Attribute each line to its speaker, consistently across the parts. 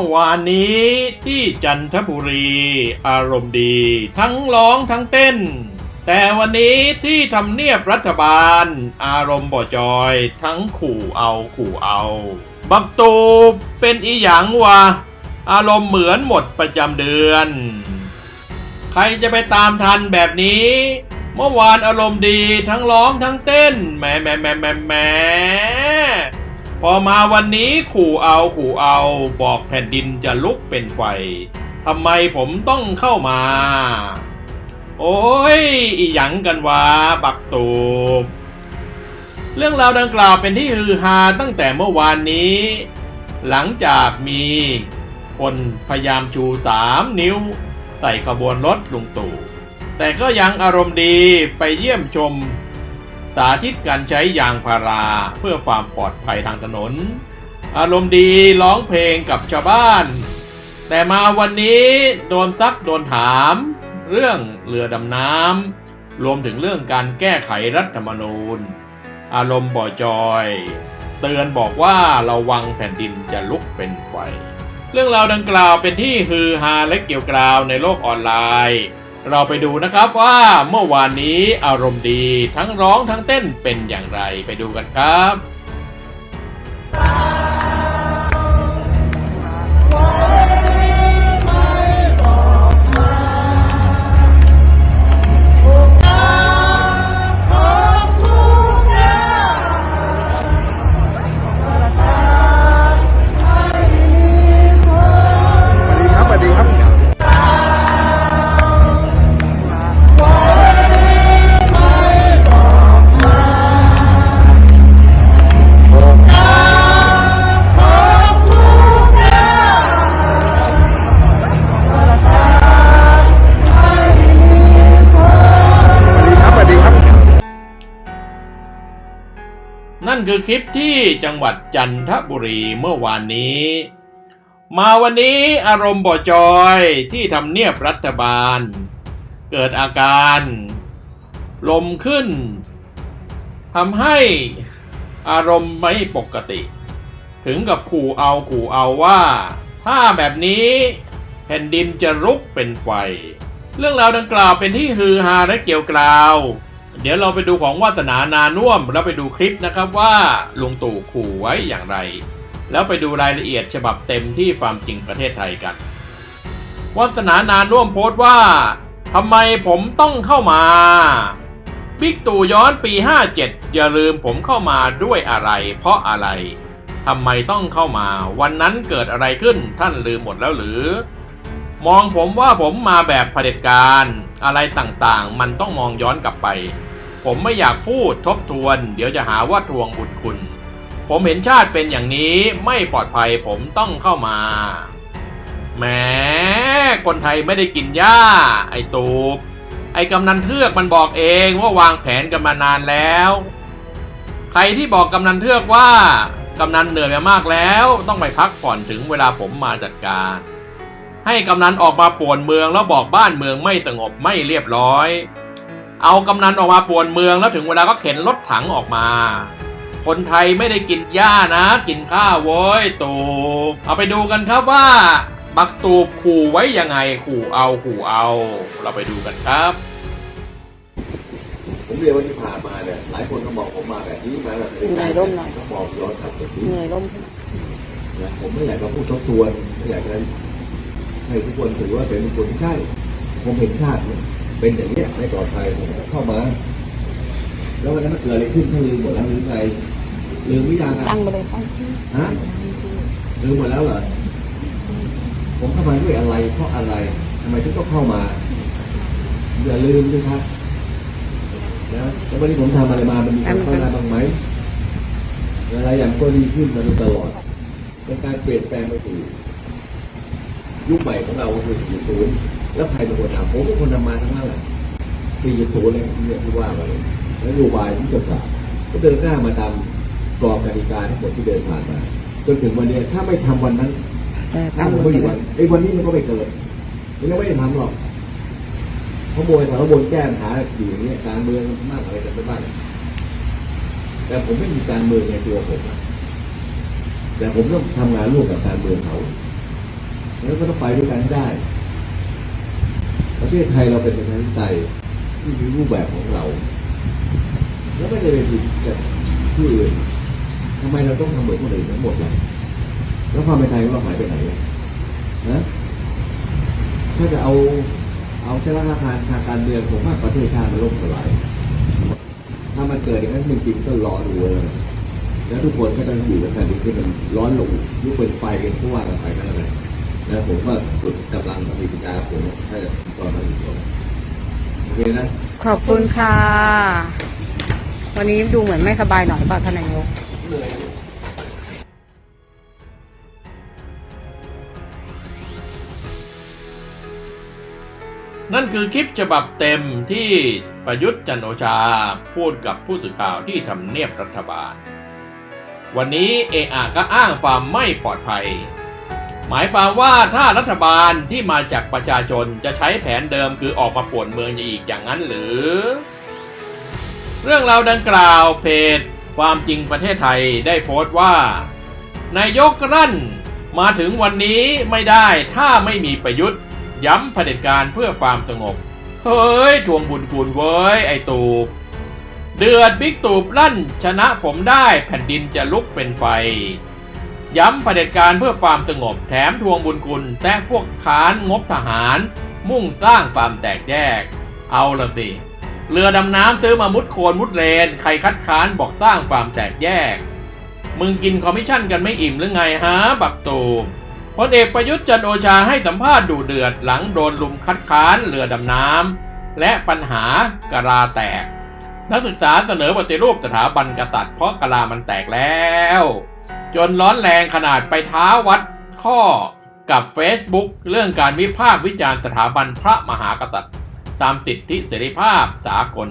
Speaker 1: อวานนี้ที่จันทบุรี อารมณ์ดี ทั้งร้องทั้งเต้น แต่วันนี้ที่ทำเนียบรัฐบาล อารมณ์บ่จอย ทั้งขู่เอาขู่เอา บักตูเป็นอีหยังวะ อารมณ์เหมือนหมดประจำเดือน ใครจะไปตามทันแบบนี้ เมื่อวานอารมณ์ดีทั้งร้องทั้งเต้นแหมแหมแหมแหมแหม พอมาวันนี้ขู่เอาขู่เอาบอกแผ่นดินจะลุกเป็นไฟทำไมผมต้องเข้ามา โอ้ย อีหยังกันวะบักตูบเรื่องราวดังกล่าวเป็นที่ฮือฮาตั้งแต่เมื่อวานนี้ หลังจากมีคนพยายามชูสามนิ้วใส่ขบวนรถลุงตู่แต่ก็ยังอารมณ์ดีไปเยี่ยมชม สาธิตการใช้ยางพาราเพื่อความปลอดภัยทางถนน อารมณ์ดีร้องเพลงกับชาวบ้าน แต่มาวันนี้โดนซักโดนถาม เรื่องเรือดำน้ำรวมถึงเรื่องการแก้ไขรัฐธรรมนูญ อารมณ์บ่อจอย เตือนบอกว่าระวังแผ่นดินจะลุกเป็นไฟเรื่องราวดังกล่าวเป็นที่ฮือฮาและเกี่ยวกราวในโลกออนไลน์ เราไปดูนะครับว่าเมื่อวานนี้อารมณ์ดีทั้งร้องทั้งเต้นเป็นอย่างไรไปดูกันครับ นั่นคือคลิปที่จังหวัดจันทบุรีเมื่อวานนี้ มาวันนี้อารมณ์บ่จอยที่ทำเนียบรัฐบาล เกิดอาการ ลมขึ้นทำให้อารมณ์ไม่ปกติ ถึงกับขู่เอาขู่เอาว่า ถ้าแบบนี้แผ่นดินจะรุกเป็นไฟ เรื่องราวดังกล่าวเป็นที่ฮือฮาและเกี่ยวกราว เดี๋ยวเราไปดูของวาสนานานุ่วมแล้วไปดูคลิปนะครับว่าลุงตู่ขู่ไว้อย่างไร แล้วไปดูรายละเอียดฉบับเต็มที่ฟามจริงประเทศไทยกัน วาสนานานุ่วมโพสต์ว่าทำไมผมต้องเข้ามาบิ๊กตู่ย้อนปี 57 อย่าลืมผมเข้ามาด้วยอะไร เพราะอะไรทำไมต้องเข้ามา วันนั้นเกิดอะไรขึ้นท่านลืมหมดแล้วหรือ มองผมว่าผมมาแบบเผด็จการ อะไรต่างๆ มันต้องมองย้อนกลับไป ผมไม่อยากพูดทบทวน เดี๋ยวจะหาว่าทวงบุญคุณ ผมเห็นชาติเป็นอย่างนี้ไม่ปลอดภัยผมต้องเข้ามาแหมคนไทยไม่ได้กินหญ้า ไอ้ตูบไอ้กำนันเทือกมันบอกเองว่าวางแผนกันมานานแล้ว ใครที่บอกกำนันเทือกว่ากำนันเหนื่อยมามากแล้ว ต้องไปพักผ่อนถึงเวลาผมมาจัดการ ให้กำนันออกมาป่วนเมืองแล้วบอกบ้านเมืองไม่สงบไม่เรียบร้อย เอากำนันออกมาป่วนเมืองแล้วถึงเวลาก็เข็นรถถังออกมา คนไทยไม่ได้กินหญ้านะ กินข้าวโว้ยตูบเอาไปดูกันครับว่า บักตูบขู่ไว้ยังไงขู่เอาขู่เอา เราไปดูกันครับ
Speaker 2: ผมเรียนว่าที่ผ่านมาเนี่ยหลายคนก็บอกผมมาแบบนี้มาแบบนี้
Speaker 3: เหนื่อยร่มหน่อย
Speaker 2: ก็บอกย้อนกลับไปที่
Speaker 3: เหนื่อยร่ม
Speaker 2: นะผมไม่อยากจะพูดทบทวนไม่อยากจะให้ทุกคนถือว่าเป็นคนใช่ผมเห็นชาติเนี่ย เป็นอย่างเนี้ยไม่ปลอดภัยผมก็เข้ามา แล้ววันนั้นมันเกิดอะไรขึ้นท่านลืมหมดแล้วหรือไงลืมหรือยังอะ
Speaker 3: ตั้งไปเลยตั้ง
Speaker 2: ฮะลืมหมดแล้วเหรอผมเข้ามาด้วยอะไร เพราะอะไรทำไมถึงต้องเข้ามาอย่าลืมด้วยครับนะแล้ววันนี้ผมทำอะไรมามันมีความก้าวหน้าบ้างไหมอะไรอย่างก็ดีขึ้นมาโดยตลอดเป็นการเปลี่ยนแปลงไปสู่ยุคใหม่ของเราคือ40 แล้วใครเป็นคนทำผมเป็นคนทำมาทั้งนั้นแหละ40เนี่ยเนี่ยที่ว่ามาเลยแล้วนโยบายที่จะสาก็เดินหน้ามาตามกรอบกติกาทั้งหมดที่เดินผ่านมาจนถึงวันนี้ถ้าไม่ทำวันนั้น
Speaker 3: แต่
Speaker 2: ถ้า
Speaker 3: ตั้ง
Speaker 2: ผม
Speaker 3: ไม่
Speaker 2: อยู่วันไอ้วันนี้มันก็ไม่เกิดมันก็ไม่ได้ทำหรอกเพราะโมยสารบนแก้ปัญหาอยู่อย่างนี้การเมืองมากอะไรกันไปบ้างแต่ผมไม่มีการเมืองในตัวผมแต่ผมต้องทำงานร่วมกับการเมืองเขาแล้วก็ต้องไปด้วยกันได้ ประเทศไทยเราเป็นประชาธิปไตยที่มีรูปแบบของเรา แล้วไม่ได้ไปผิดกับที่อื่นทำไมเราต้องทำเหมือนคนอื่นทั้งหมดล่ะแล้วความเป็นไทยของเราหายไปไหนล่ะนะถ้าจะเอาเอาชนะทางทางการเมืองของภาประเทศชาติมันล่มสลาย ถ้ามันเกิดอย่างนั้นจริงๆก็รอดูเลยแล้วทุกคนก็ต้องอยู่กับแผ่นดินที่มันร้อนลงลุกเป็นไฟกันผู้ว่ากันไปกันแล้วกัน แล้วผมก็สุดกำลังสติปัญญาผมให้ตอนนั้นอีกคนโอเคนะ
Speaker 3: ขอบคุณค่ะ วันนี้ดูเหมือนไม่สบายหน่อยเปล่าท่านนายก
Speaker 1: นั่นคือคลิปฉบับเต็มที่ประยุทธ์จันทร์โอชาพูดกับผู้สื่อข่าวที่ทำเนียบรัฐบาล วันนี้เออาก็อ้างความไม่ปลอดภัย หมายความว่าถ้ารัฐบาลที่มาจากประชาชนจะใช้แผนเดิมคือออกมาป่วนเมืองอีกอย่างนั้นหรือ เรื่องราวดังกล่าวเพจความจริงประเทศไทยได้โพสต์ว่า นายกรั่นมาถึงวันนี้ไม่ได้ถ้าไม่มีประยุทธ์ ย้ำเผด็จการเพื่อความสงบ เฮ้ย ทวงบุญคุณเว้ย ไอตูบ เดือดบิ๊กตูบลั่นชนะผมได้แผ่นดินจะลุกเป็นไฟ ย้ำเผด็จการเพื่อความสงบแถมทวงบุญคุณแทะพวกค้านงบทหาร มุ่งสร้างความแตกแยก เอาละสิเรือดำน้ำซื้อมามุดโคลนมุดเลน ใครคัดค้านบอกสร้างความแตกแยก มึงกินคอมมิชชั่นกันไม่อิ่มหรือไงฮะบักตูพลเอกประยุทธ์จันโอชาให้สัมภาษณ์ดูเดือดหลังโดนลุมคัดค้านเรือดำน้ำและปัญหากะลาแตก นักศึกษาเสนอปฏิรูปสถาบันกษัตริย์เพราะกะลามันแตกแล้ว จนร้อนแรงขนาดไปท้าวัดข้อกับ Facebook เรื่องการวิพากษ์วิจารณ์สถาบันพระมหากษัตริย์ ตามสิทธิเสรีภาพสากล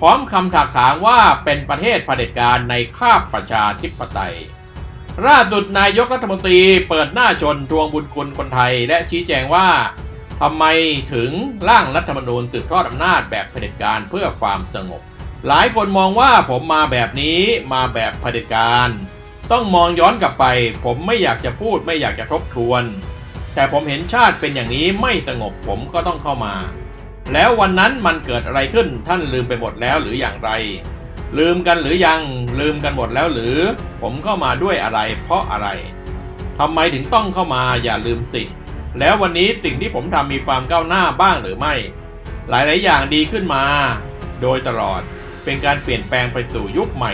Speaker 1: พร้อมคำถากถางว่าเป็นประเทศเผด็จการในคาบประชาธิปไตยล่าสุดนายกรัฐมนตรีเปิดหน้าชนทวงบุญคุณคนไทย และชี้แจงว่าทำไมถึงร่างรัฐธรรมนูญสืบทอดอำนาจแบบเผด็จการเพื่อความสงบ หลายคนมองว่าผมมาแบบนี้มาแบบเผด็จการ ต้องมองย้อนกลับไป ผมไม่อยากจะพูดไม่อยากจะทบทวน แต่ผมเห็นชาติเป็นอย่างนี้ไม่สงบผมก็ต้องเข้ามา แล้ววันนั้นมันเกิดอะไรขึ้นท่านลืมไปหมดแล้วหรืออย่างไร ลืมกันหรือยัง ลืมกันหมดแล้วหรือ ผมเข้ามาด้วยอะไร เพราะอะไรทำไมถึงต้องเข้ามาอย่าลืมสิ แล้ววันนี้สิ่งที่ผมทำมีความก้าวหน้าบ้างหรือไม่ หลายๆ อย่างดีขึ้นมา โดยตลอดเป็นการเปลี่ยนแปลงไปสู่ยุคใหม่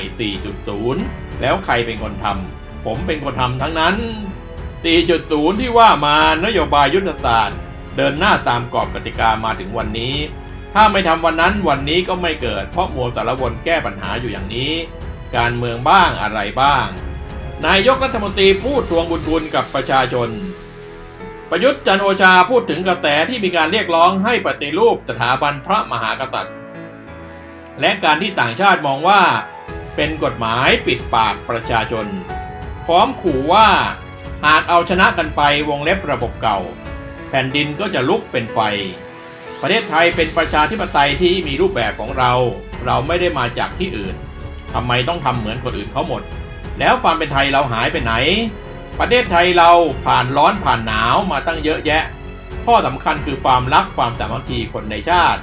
Speaker 1: 4.0 แล้วใครเป็นคนทำผมเป็นคนทำทั้งนั้น 4.0 ที่ว่ามานโยบายยุทธศาสตร์ เดินหน้าตามกรอบกติกามาถึงวันนี้ ถ้าไม่ทำวันนั้นวันนี้ก็ไม่เกิด เพราะมัวสารวนแก้ปัญหาอยู่อย่างนี้ การเมืองบ้างอะไรบ้าง นายกรัฐมนตรีพูดทวงบุญคุณกับประชาชน ประยุทธ์จันโอชาพูดถึงกระแสที่มีการเรียกร้องให้ปฏิรูปสถาบันพระมหากษัตริย์ และการที่ต่างชาติมองว่า เป็นกฎหมายปิดปากประชาชน พร้อมขู่ว่าหากเอาชนะกันไปวงเล็บระบบเก่า แผ่นดินก็จะลุกเป็นไฟ ประเทศไทยเป็นประชาธิปไตยที่มีรูปแบบของเรา เราไม่ได้มาจากที่อื่นทำไมต้องทำเหมือนคนอื่นเขาหมด แล้วความเป็นไทยเราหายไปไหน ประเทศไทยเราผ่านร้อนผ่านหนาวมาตั้งเยอะแยะ ข้อสำคัญคือความรักความสามัคคีคนในชาติ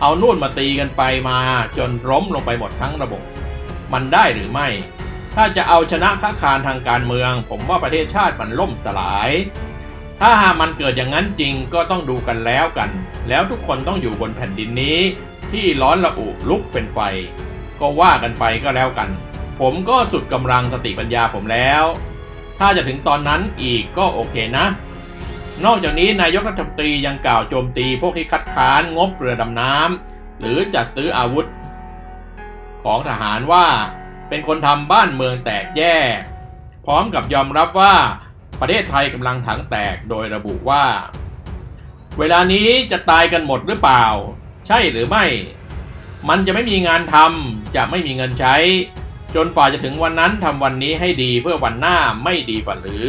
Speaker 1: เอานู่นมาตีกันไปมาจนล้มลงไปหมดทั้งระบบ มันได้หรือไม่ ถ้าจะเอาชนะค้าคารทางการเมือง ผมว่าประเทศชาติมันล่มสลาย ถ้าหากมันเกิดอย่างนั้นจริงก็ต้องดูกันแล้วกัน แล้วทุกคนต้องอยู่บนแผ่นดินนี้ ที่ร้อนระอุลุกเป็นไฟ ก็ว่ากันไปก็แล้วกัน ผมก็สุดกำลังสติปัญญาผมแล้ว ถ้าจะถึงตอนนั้นอีกก็โอเคนะนอกจากนี้นายกรัฐมนตรียังกล่าวโจมตีพวกที่คัดค้านงบเรือดำน้ำหรือจัดซื้ออาวุธ ของทหารว่า เป็นคนทำบ้านเมืองแตกแยก พร้อมกับยอมรับว่าประเทศไทยกำลังถังแตกโดยระบุว่า เวลานี้จะตายกันหมดหรือเปล่า ใช่หรือไม่ มันจะไม่มีงานทำจะไม่มีเงินใช้ จนกว่าจะถึงวันนั้นทำวันนี้ให้ดีเพื่อวันหน้าไม่ดีกว่าหรือ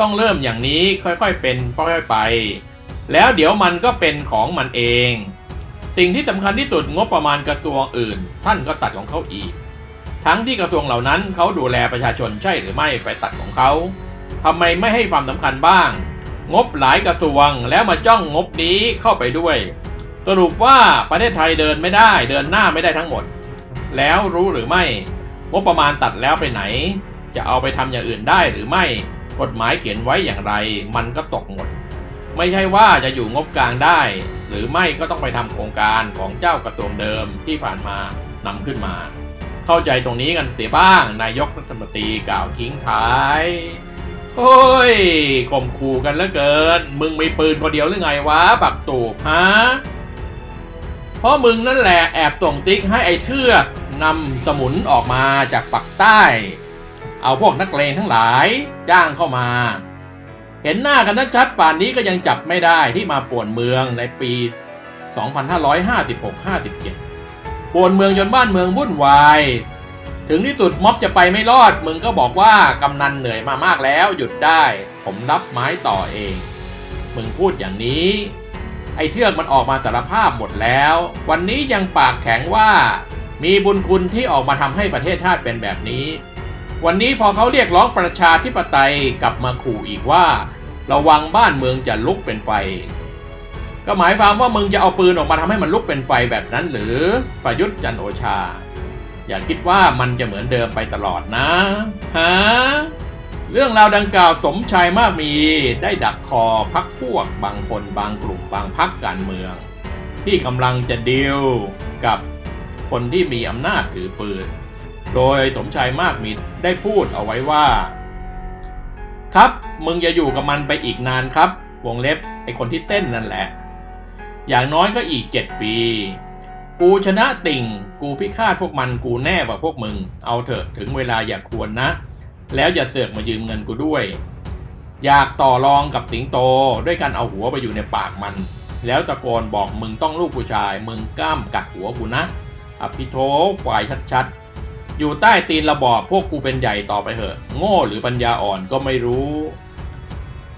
Speaker 1: ต้องเริ่มอย่างนี้ค่อยๆเป็นค่อยๆไป แล้วเดี๋ยวมันก็เป็นของมันเอง สิ่งที่สำคัญที่สุดงบประมาณกระทรวงอื่น ท่านก็ตัดของเขาอีก ทั้งที่กระทรวงเหล่านั้นเขาดูแลประชาชนใช่หรือไม่ไปตัดของเขาทำไมไม่ให้ความสำคัญบ้าง งบหลายกระทรวงแล้วมาจ้องงบนี้เข้าไปด้วย สรุปว่าประเทศไทยเดินไม่ได้เดินหน้าไม่ได้ทั้งหมด แล้วรู้หรือไม่ งบประมาณตัดแล้วไปไหน จะเอาไปทำอย่างอื่นได้หรือไม่ กฎหมายเขียนไว้อย่างไร มันก็ตกหมด ไม่ใช่ว่าจะอยู่งบกลางได้ หรือไม่ก็ต้องไปทำโครงการของเจ้ากระทรวงเดิมที่ผ่านมานำขึ้นมา เข้าใจตรงนี้กันเสียบ้างนายกรัฐมนตรีกล่าวทิ้งท้าย โอ้ยข่มขู่กันแล้วเกิน มึงมีปืนคนเดียวหรือไงวะปักตูบฮะเพราะมึงนั่นแหละแอบส่งติ๊กให้ไอ้เทือกนำสมุนออกมาจากปักใต้ เอาพวกนักเลงทั้งหลายจ้างเข้ามา เห็นหน้ากันชัดป่านนี้ก็ยังจับไม่ได้ที่มาป่วนเมืองในปี 2556-57ป่วนเมืองจนบ้านเมืองวุ่นวาย ถึงที่สุดม็อบจะไปไม่รอด มึงก็บอกว่ากำนันเหนื่อยมามากแล้วหยุดได้ ผมรับไม้ต่อเอง มึงพูดอย่างนี้ ไอ้เทือกมันออกมาสารภาพหมดแล้ว วันนี้ยังปากแข็งว่า มีบุญคุณที่ออกมาทำให้ประเทศชาติเป็นแบบนี้ วันนี้พอเขาเรียกร้องประชาธิปไตยกลับมาขู่อีกว่า ระวังบ้านเมืองจะลุกเป็นไฟ ก็หมายความว่ามึงจะเอาปืนออกมาทำให้มันลุกเป็นไฟแบบนั้นหรือประยุทธ์จันโอชา อย่าคิดว่ามันจะเหมือนเดิมไปตลอดนะฮะเรื่องราวดังกล่าวสมชายมากมีได้ดักคอพักพวกบางคนบางกลุ่มบางพักการเมือง ที่กำลังจะดีลกับคนที่มีอำนาจถือปืน โดยสมชายมากมีได้พูดเอาไว้ว่า ครับมึงจะอยู่กับมันไปอีกนานครับ วงเล็บไอคนที่เต้นนั่นแหละ อย่างน้อยก็อีกเจ็ดปี กูชนะติ่ง กูพิฆาตพวกมันกูแน่กว่าพวกมึง เอาเถอะถึงเวลาอย่าควรนะ แล้วอย่าเสือกมายืมเงินกูด้วย อยากต่อรองกับสิงโตด้วยการเอาหัวไปอยู่ในปากมัน แล้วตะโกนบอกมึงต้องลูกผู้ชาย มึงกล้ามกัดหัวกูนะอภิโทควายชัดๆ อยู่ใต้ตีนระบอบพวกกูเป็นใหญ่ต่อไปเถอะ โง่หรือปัญญาอ่อนก็ไม่รู้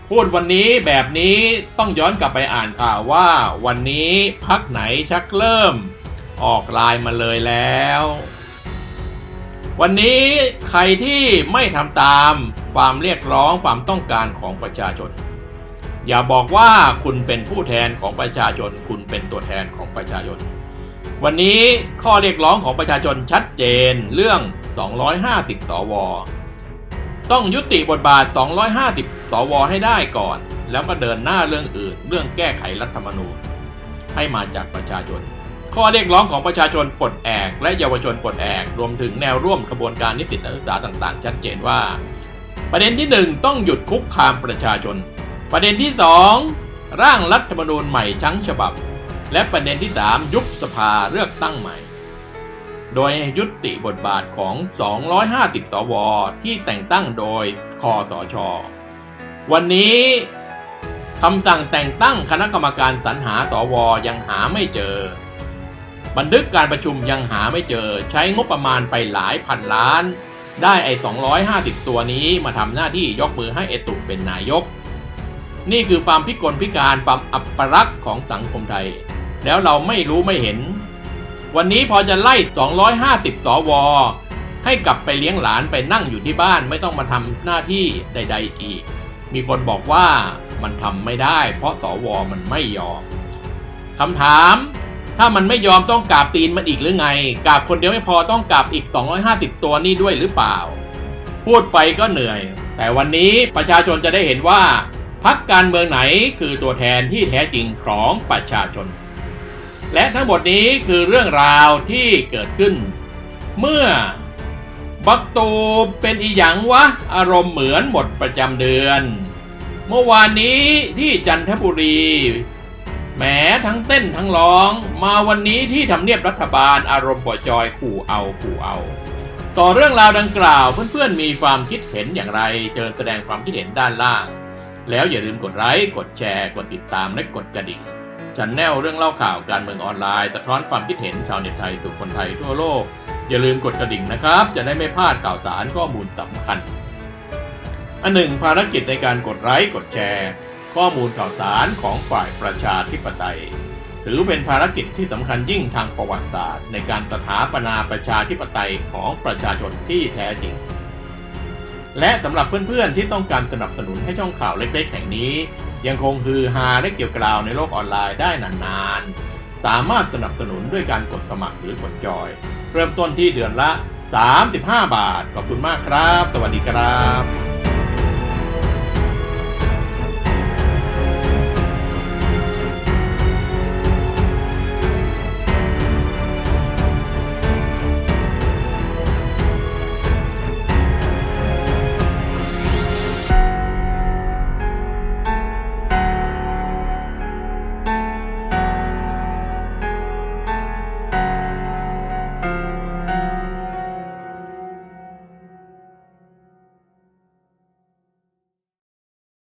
Speaker 1: พูดวันนี้แบบนี้ต้องย้อนกลับไปอ่านข่าวว่า วันนี้พักไหนชักเริ่ม ออกลน์มาเลยแล้ว วันนี้ใครที่ไม่ทำตามความเรียกร้องความต้องการของประชาชน อย่าบอกว่าคุณเป็นผู้แทนของประชาชน คุณเป็นตัวแทนของประชาชน วันนี้ข้อเรียกร้องของประชาชนชัดเจนเรื่อง 250 สว ต้องยุติบทบาท 250 สว ให้ได้ก่อน แล้วก็เดินหน้าเรื่องอื่น เรื่องแก้ไขรัฐธรรมนูญ ให้มาจากประชาชน ข้อเรียกร้องของประชาชนปลดแอก และเยาวชนปลดแอก รวมถึงแนวร่วมขบวนการนิสิตนักศึกษาต่างๆ ชัดเจนว่า ประเด็นที่ 1 ต้องหยุดคุกคามประชาชน ประเด็นที่ 2 ร่างรัฐธรรมนูญใหม่ทั้งฉบับ และประเด็นที่ 3 ยุบสภาเลือกตั้งใหม่ โดยยุติบทบาทของ 250 สว ที่แต่งตั้งโดยคอสชอวันนี้คำสั่งแต่งตั้งคณะกรรมการสรรหาสวยังหาไม่เจอ บันทึกการประชุมยังหาไม่เจอ ใช้งบประมาณไปหลายพันล้าน ได้ไอ้ 250 ตัวนี้มาทำหน้าที่ยกมือให้เอตุเป็นนายก นี่คือความพิกลพิการความอับปรักษ์ของสังคมไทย แล้วเราไม่รู้ไม่เห็น วันนี้พอจะไล่ 250สวให้กลับไปเลี้ยงหลานไปนั่งอยู่ที่บ้านไม่ต้องมาทำหน้าที่ใด ๆ อีก มีคนบอกว่ามันทำไม่ได้ เพราะสวมันไม่ยอมคำถาม ถ้ามันไม่ยอมต้องกราบตีนมันอีกหรือไงกราบคนเดียวไม่พอต้องกราบอีก 250 ตัวนี้ด้วยหรือเปล่า พูดไปก็เหนื่อย แต่วันนี้ประชาชนจะได้เห็นว่าพักการเมืองไหนคือตัวแทนที่แท้จริงของประชาชน และทั้งหมดนี้คือเรื่องราวที่เกิดขึ้น เมื่อบักตูเป็นอีหยังวะ อารมณ์เหมือนหมดประจำเดือน เมื่อวานนี้ที่จันทบุรีแหมทั้งเต้นทั้งร้อง มาวันนี้ที่ทำเนียบรัฐบาลอารมณ์ปล่อจอยขู่เอาขู่เอา ต่อเรื่องราวดังกล่าวเพื่อนๆมีความคิดเห็นอย่างไรเชิญแสดงความคิดเห็นด้านล่าง แล้วอย่าลืมกดไลค์กดแชร์ กดติดตามและกดกระดิ่ง ชันแนลเรื่องเล่าข่าวการเมืองออนไลน์สะท้อนความคิดเห็นชาวเน็ตไทยสู่คนไทยทั่วโลก อย่าลืมกดกระดิ่งนะครับ จะได้ไม่พลาดข่าวสารข้อมูลสำคัญ อันหนึ่งภารกิจในการกดไลค์กดแชร์ ข้อมูลข่าวสารของฝ่ายประชาธิปไตย ถือเป็นภารกิจที่สำคัญยิ่งทางประวัติศาสตร์ ในการสถาปนาประชาธิปไตยของประชาชนที่แท้จริงและสำหรับเพื่อนๆที่ต้องการสนับสนุนให้ช่องข่าวเล็กๆแห่งนี้ ยังคงฮือฮาและเกี่ยวกล่าวในโลกออนไลน์ได้นานๆ สามารถสนับสนุนด้วยการกดสมัครหรือกดจอย เริ่มต้นที่เดือนละ 35 บาท ขอบคุณมากครับ สวัสดีครับ